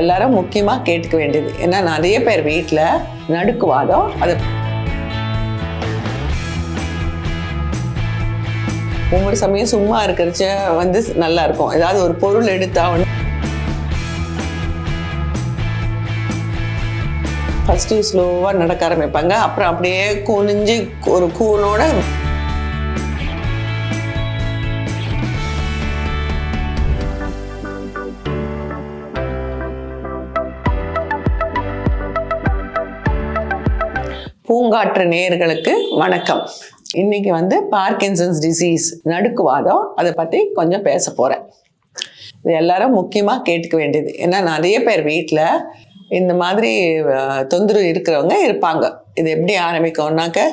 எல்லாரும் முக்கியமாக கேட்டுக்க வேண்டியது. ஏன்னா நிறைய பேர் வீட்டில் நடுக்குவாதம் அது ஒவ்வொரு சமயம் சும்மா இருக்கிறச்ச வந்து நல்லா இருக்கும். ஏதாவது ஒரு பொருள் எடுத்தா வந்து ஃபஸ்ட்டு ஸ்லோவாக நடக்க ஆரம்பிப்பாங்க. அப்புறம் அப்படியே குனிஞ்சு ஒரு கூனோட பூங்காற்று நேயர்களுக்கு வணக்கம். இன்னைக்கு வந்து பார்க்கின்சன்ஸ் டிசீஸ் நடுக்குவாதம் அதை பற்றி கொஞ்சம் பேச போகிறேன் இது எல்லாரும் முக்கியமாக கேட்டுக்க வேண்டியது. ஏன்னா நிறைய பேர் வீட்டில் இந்த மாதிரி தொந்தரவு இருக்கிறவங்க இருப்பாங்க. இது எப்படி ஆரம்பிக்கும்னாக்க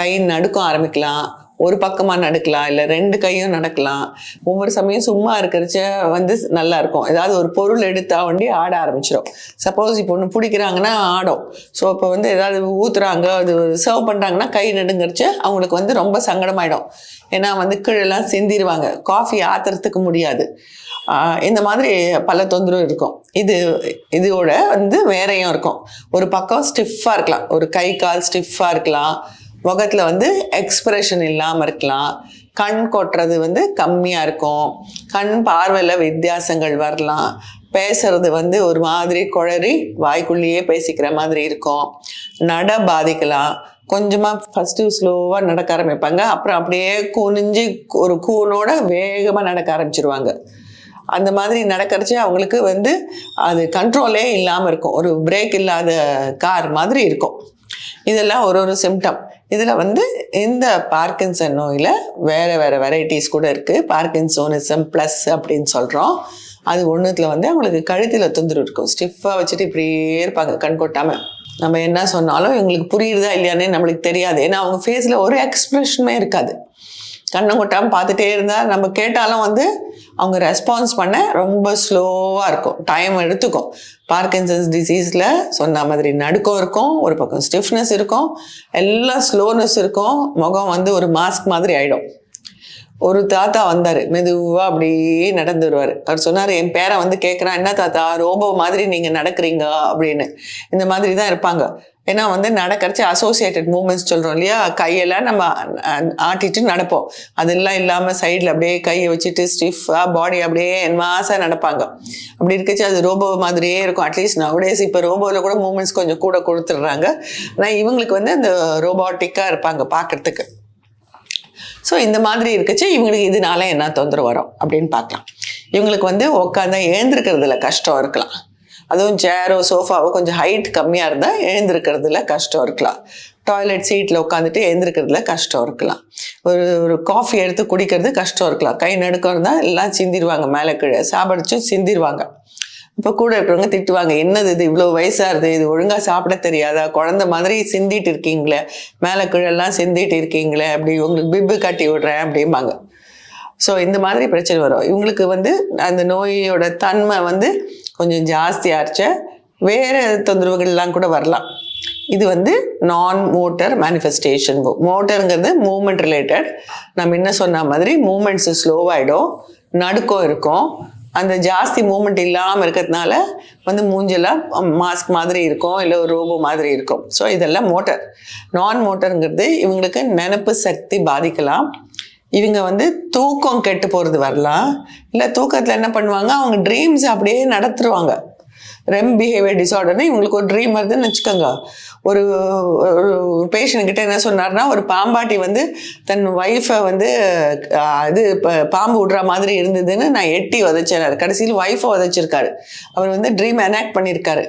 கை நடுக்கம் ஆரம்பிக்கலாம். ஒரு பக்கமாக நடக்கலாம் இல்லை ரெண்டு கையும் நடக்கலாம். ஒவ்வொரு சமயம் சும்மா இருக்கிறச்ச வந்து நல்லா இருக்கும். ஏதாவது ஒரு பொருள் எடுத்தா வண்டி ஆட ஆரம்பிச்சிடும் சப்போஸ் இப்போ ஒன்று பிடிக்கிறாங்கன்னா ஆடும். ஸோ இப்போ வந்து ஏதாவது ஊத்துறாங்க அது சர்வ் பண்ணுறாங்கன்னா கை நடுங்கிறச்ச அவங்களுக்கு வந்து ரொம்ப சங்கடமாயிடும். ஏன்னா வந்து கீழெல்லாம் சிந்திடுவாங்க காஃபி ஆத்துறதுக்கு முடியாது. இந்த மாதிரி பல தொந்தரவு இருக்கும். இது இதோட வந்து வேறையும் இருக்கும். ஒரு பக்கம் ஸ்டிஃபாக இருக்கலாம். ஒரு கை கால் ஸ்டிஃபாக இருக்கலாம். முகத்தில் வந்து எக்ஸ்பிரஷன் இல்லாமல் இருக்கலாம். கண் கொட்டுறது வந்து கம்மியாக இருக்கும். கண் பார்வையில் வித்தியாசங்கள் வரலாம். பேசுறது வந்து ஒரு மாதிரி குழறி வாய்க்குள்ளேயே பேசிக்கிற மாதிரி இருக்கும். நட பாதிக்கலாம். கொஞ்சமாக ஃபஸ்ட்டு ஸ்லோவாக நடக்க ஆரம்பிப்பாங்க. அப்புறம் அப்படியே குனிஞ்சு ஒரு கூனோட வேகமாக நடக்க ஆரம்பிச்சிருவாங்க. அந்த மாதிரி நடக்கிறச்சே அவங்களுக்கு வந்து அது கண்ட்ரோலே இல்லாமல் இருக்கும். ஒரு பிரேக் இல்லாத கார் மாதிரி இருக்கும். இதெல்லாம் ஒரு ஒரு சிம்டம் இதில் வந்து இந்த பார்க்கின்சன் நோயில் வேறு வேறு வெரைட்டிஸ் கூட இருக்குது பார்க்கின்சோனிசம் ப்ளஸ் அப்படின்னு சொல்கிறோம் அது ஒன்றுத்தில் வந்து அவங்களுக்கு கழுத்தில் தொந்தரவு இருக்கும். ஸ்டிஃபாக வச்சுட்டு இப்படியே இருப்பாங்க கண் கொட்டாமல் நம்ம என்ன சொன்னாலும் இவங்களுக்கு புரியுதா இல்லையானே நம்மளுக்கு தெரியாது. ஏன்னா அவங்க ஃபேஸில் ஒரு எக்ஸ்ப்ரெஷனுமே இருக்காது. கண்ணை கொட்டாமல் பார்த்துட்டே இருந்தால் நம்ம கேட்டாலும் வந்து அவங்க ரெஸ்பான்ஸ் பண்ண ரொம்ப ஸ்லோவாக இருக்கும். டைம் எடுத்துக்கும். பார்க்கின்சன்ஸ் டிசீஸில் சொன்ன மாதிரி நடுக்கம் இருக்கும் ஒரு பக்கம் ஸ்டிஃப்னஸ் இருக்கும் எல்லாம் ஸ்லோனஸ் இருக்கும் முகம் வந்து ஒரு மாஸ்க் மாதிரி ஆகிடும் ஒரு தாத்தா வந்தார் மெதுவாக அப்படியே நடந்து வருவார் அவர் சொன்னார் என் பேரை வந்து கேட்குறான் என்ன தாத்தா ரோபோ மாதிரி நீங்கள் நடக்கிறீங்க அப்படின்னு. இந்த மாதிரி தான் இருப்பாங்க. ஏன்னா வந்து நடக்கிறச்சு அசோசியேட்டட் மூமெண்ட்ஸ் சொல்கிறோம் இல்லையா? கையெல்லாம் நம்ம ஆட்டிட்டு நடப்போம். அதெல்லாம் இல்லாமல் சைடில் அப்படியே கையை வச்சுட்டு ஸ்டிஃபாக பாடி அப்படியே மாசாக நடப்பாங்க. அப்படி இருக்கச்சு அது ரோபோ மாதிரியே இருக்கும். அட்லீஸ்ட் நவடேஸ் இப்போ ரோபோவில் கூட மூமெண்ட்ஸ் கொஞ்சம் கூட கொடுத்துட்றாங்க. ஆனால் இவங்களுக்கு வந்து அந்த ரோபாட்டிக்காக இருப்பாங்க பார்க்குறதுக்கு ஸோ இந்த மாதிரி இருக்குச்சு இவங்களுக்கு இதனால என்ன தொந்தரவு வரும் அப்படின்னு பார்க்கலாம் இவங்களுக்கு வந்து உட்காந்து எழுந்திருக்கிறதுல கஷ்டம் இருக்கலாம். அதுவும் சேரோ சோஃபாவோ கொஞ்சம் ஹைட் கம்மியாக இருந்தால் எழுந்திருக்கிறதுல கஷ்டம் இருக்கலாம். டாய்லெட் சீட்டில் உட்காந்துட்டு எழுந்திருக்கிறதுல கஷ்டம் இருக்கலாம். ஒரு ஒரு காஃபி எடுத்து குடிக்கிறது கஷ்டம் இருக்கலாம். கை நடுக்கம் இருந்தால் எல்லாம் சிந்திடுவாங்க மேலே கீழே சாப்பிடுச்சும் சிந்திடுவாங்க. இப்போ கூட இருக்கிறவங்க திட்டுவாங்க என்னது இது இவ்வளோ வயசாக வயசாகுது இது ஒழுங்காக சாப்பிட தெரியாதா? குழந்த மாதிரி சிந்திட்டு இருக்கீங்களே மேலே கீழெல்லாம் சிந்திட்டு இருக்கீங்களே அப்படி உங்களுக்கு பிப்பு கட்டி விடுறேன் அப்படிம்பாங்க. ஸோ இந்த மாதிரி பிரச்சனை வரும். இவங்களுக்கு வந்து அந்த நோயோட தன்மை வந்து கொஞ்சம் ஜாஸ்தியாச்ச வேறு தொந்தரவுகள்லாம் கூட வரலாம். இது வந்து நான் மோட்டர் மேனிஃபெஸ்டேஷன் மோட்டருங்கிறது மூமெண்ட் ரிலேட்டட் நம்ம என்ன சொன்ன மாதிரி மூமெண்ட்ஸ் ஸ்லோவாகிடும் நடுக்கம் இருக்கும். அந்த ஜாஸ்தி மூமெண்ட் இல்லாமல் இருக்கிறதுனால வந்து மூஞ்செல்லாம் மாஸ்க் மாதிரி இருக்கும் இல்லை ஒரு ரோபோ மாதிரி இருக்கும். ஸோ இதெல்லாம் மோட்டர் நான் மோட்டருங்கிறது இவங்களுக்கு நினப்பு சக்தி பாதிக்கலாம். இவங்க வந்து தூக்கம் கெட்டு போகிறது வரலாம் இல்லை தூக்கத்தில் என்ன பண்ணுவாங்க? அவங்க ட்ரீம்ஸ் அப்படியே நடத்துருவாங்க. ரெம் பிஹேவியர் டிசார்டர்னு இவங்களுக்கு ஒரு ட்ரீம் வருதுன்னு வச்சுக்கோங்க. ஒரு ஒரு பேஷண்ட் கிட்ட என்ன சொன்னார்னா ஒரு பாம்பாட்டி வந்து தன் ஒய்ஃபை வந்து இது பாம்பு விடுற மாதிரி இருந்ததுன்னு நான் எட்டி உதச்சினார் கடைசியில் ஒய்ஃபை உதைச்சிருக்காரு. அவர் வந்து ட்ரீம் எனாக்ட் பண்ணியிருக்காரு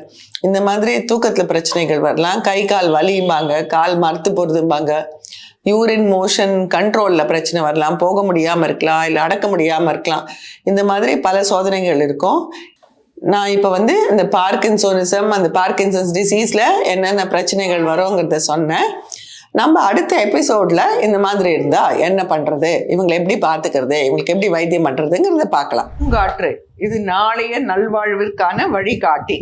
இந்த மாதிரி தூக்கத்தில் பிரச்சனைகள் வரலாம். கை கால் வலியும்பாங்க. கால் மறுத்து போகிறதும்பாங்க யூரின் மோஷன் கண்ட்ரோலில் பிரச்சனை வரலாம் போக முடியாமல் இருக்கலாம் இல்லை அடக்க முடியாமல் இருக்கலாம். இந்த மாதிரி பல சோதனைகள் இருக்கும். நான் இப்போ வந்து இந்த பார்க்கின்சோனிசம் அந்த பார்க்கின்சன்ஸ் டிசீஸில் என்னென்ன பிரச்சனைகள் வருங்கிறத சொன்னேன். நம்ம அடுத்த எபிசோடில் இந்த மாதிரி இருந்தால் என்ன பண்ணுறது இவங்களை எப்படி பார்த்துக்கிறது? இவங்களுக்கு எப்படி வைத்தியம் பண்ணுறதுங்கிறத பார்க்கலாம். பூங்காற்று இது நாளைய நல்வாழ்விற்கான வழிகாட்டி.